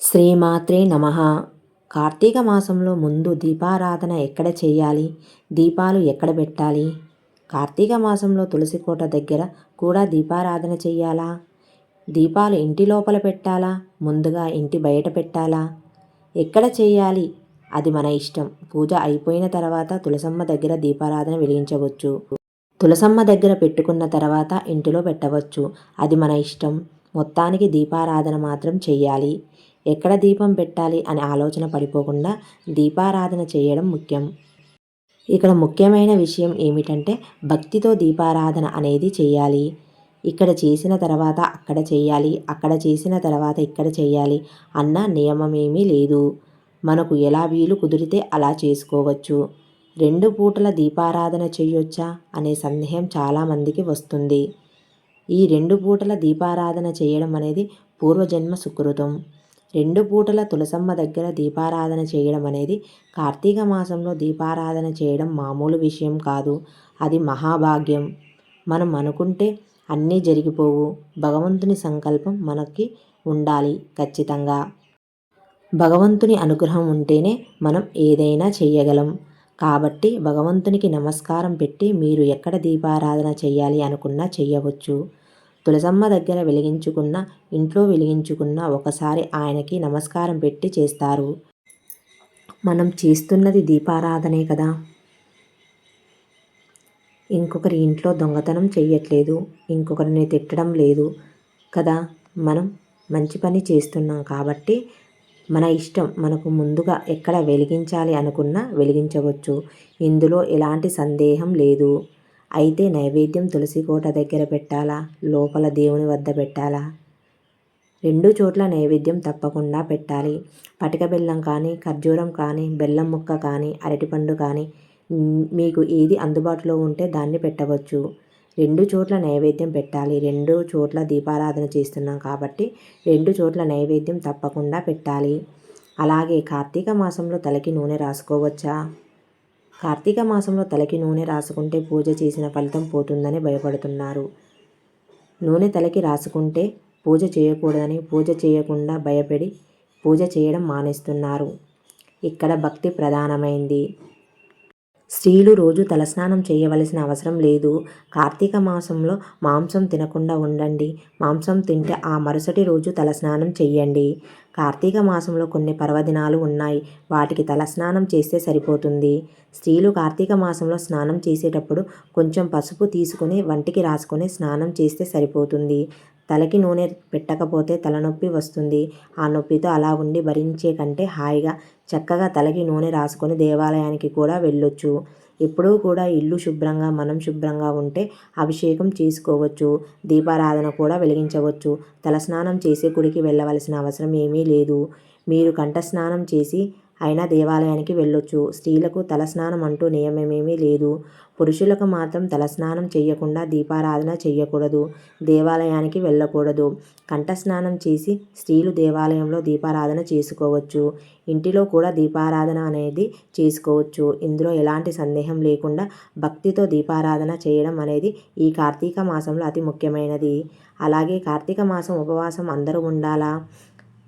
శ్రీమాత్రే నమ. కార్తీక మాసంలో ముందు దీపారాధన ఎక్కడ చేయాలి? దీపాలు ఎక్కడ పెట్టాలి? కార్తీక మాసంలో తులసి కోట దగ్గర కూడా దీపారాధన చెయ్యాలా దీపాలు ఇంటి లోపల పెట్టాలా? ముందుగా ఇంటి బయట పెట్టాలా? ఎక్కడ చేయాలి? అది మన ఇష్టం. పూజ అయిపోయిన తర్వాత తులసమ్మ దగ్గర దీపారాధన వెలిగించవచ్చు. తులసమ్మ దగ్గర పెట్టుకున్న తర్వాత ఇంటిలో పెట్టవచ్చు. అది మన ఇష్టం. మొత్తానికి దీపారాధన మాత్రం చెయ్యాలి ఎక్కడ దీపం పెట్టాలి అనే ఆలోచన పడిపోకుండా దీపారాధన చేయడం ముఖ్యం. ఇక్కడ ముఖ్యమైన విషయం ఏమిటంటే భక్తితో దీపారాధన అనేది చేయాలి. ఇక్కడ చేసిన తర్వాత అక్కడ చేయాలి అక్కడ చేసిన తర్వాత ఇక్కడ చేయాలి అన్న నియమమేమీ లేదు. మనకు ఎలా వీలు కుదిరితే అలా చేసుకోవచ్చు. రెండు పూటల దీపారాధన చేయొచ్చా అనే సందేహం చాలామందికి వస్తుంది. ఈ రెండు పూటల దీపారాధన చేయడం అనేది పూర్వజన్మ సుకృతం. రెండు పూటల తులసమ్మ దగ్గర దీపారాధన చేయడం అనేది కార్తీక మాసంలో దీపారాధన చేయడం మామూలు విషయం కాదు. అది మహాభాగ్యం. మనం అనుకుంటే అన్నీ జరిగిపోవు. భగవంతుని సంకల్పం మనకి ఉండాలి ఖచ్చితంగా. భగవంతుని అనుగ్రహం ఉంటేనే మనం ఏదైనా చేయగలం కాబట్టి భగవంతునికి నమస్కారం పెట్టి మీరు ఎక్కడ దీపారాధన చేయాలి అనుకున్నా చేయవచ్చు తులసమ్మ దగ్గర వెలిగించుకున్న ఇంట్లో వెలిగించుకున్న ఒకసారి ఆయనకి నమస్కారం పెట్టి చేస్తారు. మనం చేస్తున్నది దీపారాధనే కదా. ఇంకొకరి ఇంట్లో దొంగతనం చెయ్యట్లేదు ఇంకొకరిని తిట్టడం లేదు కదా. మనం మంచి పని చేస్తున్నాం కాబట్టి మన ఇష్టం మనకు ముందుగా ఎక్కడ వెలిగించాలి అనుకున్నా వెలిగించవచ్చు. ఇందులో ఎలాంటి సందేహం లేదు. అయితే నైవేద్యం తులసి కోట దగ్గర పెట్టాలా? లోపల దేవుని వద్ద పెట్టాలా? రెండు చోట్ల నైవేద్యం తప్పకుండా పెట్టాలి. పటిక బెల్లం కానీ ఖర్జూరం కానీ బెల్లం ముక్క కానీ అరటిపండు కానీ మీకు ఏది అందుబాటులో ఉంటే దాన్ని పెట్టవచ్చు. రెండు చోట్ల నైవేద్యం పెట్టాలి. రెండు చోట్ల దీపారాధన చేస్తున్నాం కాబట్టి రెండు చోట్ల నైవేద్యం తప్పకుండా పెట్టాలి. అలాగే కార్తీక మాసంలో తలకి నూనె రాసుకోవచ్చా? కార్తీక మాసంలో తలకి నూనె రాసుకుంటే పూజ చేసిన ఫలితం పోతుందని భయపడుతున్నారు. నూనె తలకి రాసుకుంటే పూజ చేయకూడదని పూజ చేయకుండా భయపడి పూజ చేయడం మానేస్తున్నారు. ఇక్కడ భక్తి ప్రధానమైంది. స్త్రీలు రోజు తలస్నానం చేయవలసిన అవసరం లేదు. కార్తీక మాసంలో మాంసం తినకుండా ఉండండి. మాంసం తింటే ఆ మరుసటి రోజు తలస్నానం చెయ్యండి. కార్తీక మాసంలో కొన్ని పర్వదినాలు ఉన్నాయి. వాటికి తలస్నానం చేస్తే సరిపోతుంది. స్త్రీలు కార్తీక మాసంలో స్నానం చేసేటప్పుడు కొంచెం పసుపు తీసుకుని వంటికి రాసుకొని స్నానం చేస్తే సరిపోతుంది. తలకి నూనె పెట్టకపోతే తలనొప్పి వస్తుంది. ఆ నొప్పితో అలా ఉండి భరించే కంటే హాయిగా చక్కగా తలకి నూనె రాసుకొని దేవాలయానికి కూడా వెళ్ళొచ్చు. ఎప్పుడూ కూడా ఇల్లు శుభ్రంగా మనం శుభ్రంగా ఉంటే అభిషేకం చేసుకోవచ్చు దీపారాధన కూడా వెలిగించవచ్చు. తలస్నానం చేసి గుడికి వెళ్ళవలసిన అవసరం ఏమీ లేదు. మీరు కంఠస్నానం చేసి అయినా దేవాలయానికి వెళ్ళొచ్చు. స్త్రీలకు తలస్నానం అంటూ నియమమేమీ లేదు. పురుషులకు మాత్రం తలస్నానం చేయకుండా దీపారాధన చేయకూడదు దేవాలయానికి వెళ్ళకూడదు. కంఠస్నానం చేసి స్త్రీలు దేవాలయంలో దీపారాధన చేసుకోవచ్చు. ఇంటిలో కూడా దీపారాధన అనేది చేసుకోవచ్చు. ఇందులో ఎలాంటి సందేహం లేకుండా భక్తితో దీపారాధన చేయడం అనేది ఈ కార్తీక మాసంలో అతి ముఖ్యమైనది. అలాగే కార్తీక మాసం ఉపవాసం అందరూ ఉండాలా?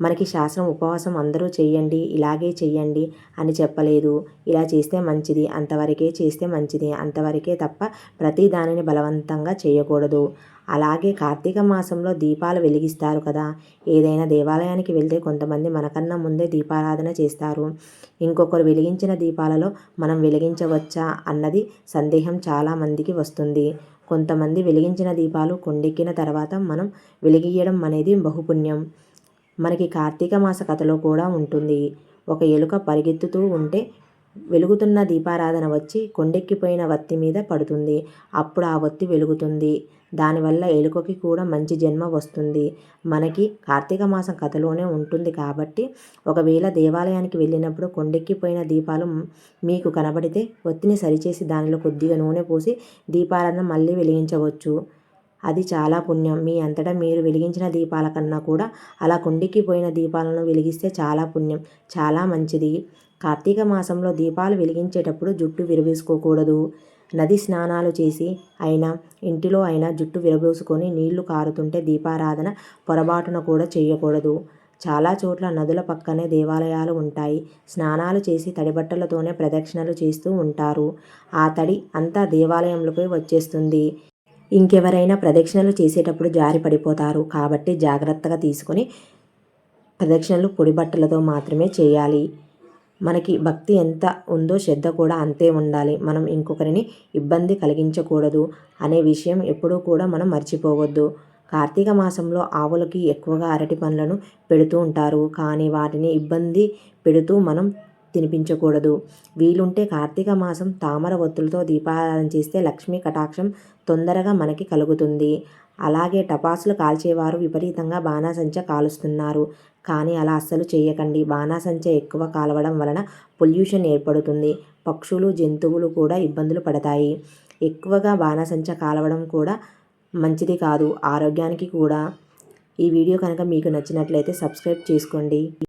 మనకి శాస్త్రం ఉపవాసం అందరూ చెయ్యండి ఇలాగే చెయ్యండి అని చెప్పలేదు. ఇలా చేస్తే మంచిది అంతవరకే చేస్తే మంచిది అంతవరకే తప్ప ప్రతి దానిని బలవంతంగా చేయకూడదు అలాగే కార్తీక మాసంలో దీపాలు వెలిగిస్తారు కదా ఏదైనా దేవాలయానికి వెళ్తే కొంతమంది మనకన్నా ముందే దీపారాధన చేస్తారు. ఇంకొకరు వెలిగించిన దీపాలలో మనం వెలిగించవచ్చా అన్నది సందేహం చాలామందికి వస్తుంది. కొంతమంది వెలిగించిన దీపాలు కొండెక్కిన తర్వాత మనం వెలిగియడం అనేది బహుపుణ్యం. మనకి కార్తీక మాస కథలో కూడా ఉంటుంది. ఒక ఎలుక పరిగెత్తుతూ ఉంటే వెలుగుతున్న దీపారాధన వచ్చి కొండెక్కిపోయిన వత్తి మీద పడుతుంది. అప్పుడు ఆ వత్తి వెలుగుతుంది. దానివల్ల ఎలుకకి కూడా మంచి జన్మ వస్తుంది. మనకి కార్తీక మాసం కథలోనే ఉంటుంది కాబట్టి ఒకవేళ దేవాలయానికి వెళ్ళినప్పుడు కొండెక్కిపోయిన దీపాలు మీకు కనబడితే ఒత్తిని సరిచేసి దానిలో కొద్దిగా నూనె పోసి దీపారాధన మళ్ళీ వెలిగించవచ్చు. అది చాలా పుణ్యం. మీ అంతటా మీరు వెలిగించిన దీపాల కన్నా కూడా అలా పోయిన దీపాలను వెలిగిస్తే చాలా పుణ్యం. చాలా మంచిది. కార్తీక మాసంలో దీపాలు వెలిగించేటప్పుడు జుట్టు విరవేసుకోకూడదు నది స్నానాలు చేసి అయినా ఇంటిలో అయినా జుట్టు విరబోసుకొని నీళ్ళు కారుతుంటే దీపారాధన పొరపాటున కూడా చేయకూడదు. చాలా చోట్ల నదుల పక్కనే దేవాలయాలు ఉంటాయి. స్నానాలు చేసి తడి బట్టలతోనే ప్రదక్షిణలు చేస్తూ ఉంటారు. ఆ తడి అంతా దేవాలయంలోకి వచ్చేస్తుంది. ఇంకెవరైనా ప్రదక్షిణలు చేసేటప్పుడు జారి పడిపోతారు. కాబట్టి జాగ్రత్తగా తీసుకొని ప్రదక్షిణలు పొడి బట్టలతో మాత్రమే చేయాలి. మనకి భక్తి ఎంత ఉందో శ్రద్ధ కూడా అంతే ఉండాలి. మనం ఇంకొకరిని ఇబ్బంది కలిగించకూడదు అనే విషయం ఎప్పుడూ కూడా మనం మర్చిపోవద్దు. కార్తీక మాసంలో ఆవులకి ఎక్కువగా అరటి పండ్లను పెడుతూ ఉంటారు. కానీ వాటిని ఇబ్బంది పెడుతూ మనం తినిపించకూడదు. వీలుంటే కార్తీక మాసం తామర ఒత్తులతో దీపారాధన చేస్తే లక్ష్మీ కటాక్షం తొందరగా మనకి కలుగుతుంది. అలాగే టపాసులు కాల్చేవారు విపరీతంగా బాణాసంచ కాలుస్తున్నారు. కానీ అలా అస్సలు చేయకండి. బాణాసంచ ఎక్కువ కాలవడం వలన పొల్యూషన్ ఏర్పడుతుంది. పక్షులు జంతువులు కూడా ఇబ్బందులు పడతాయి. ఎక్కువగా బాణాసంచ కాలవడం కూడా మంచిది కాదు. ఆరోగ్యానికి కూడా. ఈ వీడియో కనుక మీకు నచ్చినట్లయితే సబ్స్క్రైబ్ చేసుకోండి.